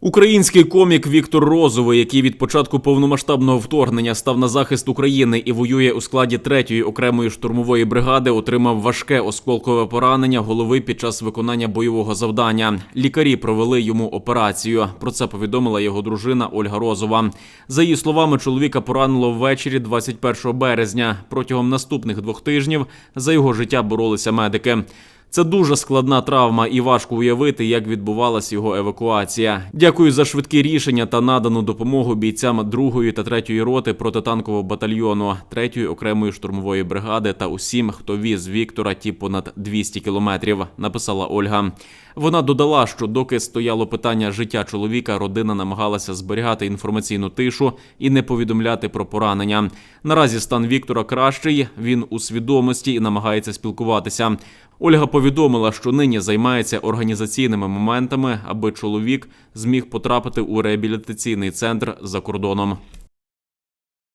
Український комік Віктор Розовий, який від початку повномасштабного вторгнення став на захист України і воює у складі третьої окремої штурмової бригади, отримав важке осколкове поранення голови під час виконання бойового завдання. Лікарі провели йому операцію. Про це повідомила його дружина Ольга Розова. За її словами, чоловіка поранило ввечері 21 березня. Протягом наступних двох тижнів за його життя боролися медики. Це дуже складна травма, і важко уявити, як відбувалася його евакуація. Дякую за швидкі рішення та надану допомогу бійцям 2-ї та 3-ї роти протитанкового батальйону 3-ї окремої штурмової бригади та усім, хто віз Віктора ті понад 200 кілометрів. Написала Ольга. Вона додала, що доки стояло питання життя чоловіка, родина намагалася зберігати інформаційну тишу і не повідомляти про поранення. Наразі стан Віктора кращий. Він у свідомості і намагається спілкуватися. Ольга повідомила, що нині займається організаційними моментами, аби чоловік зміг потрапити у реабілітаційний центр за кордоном.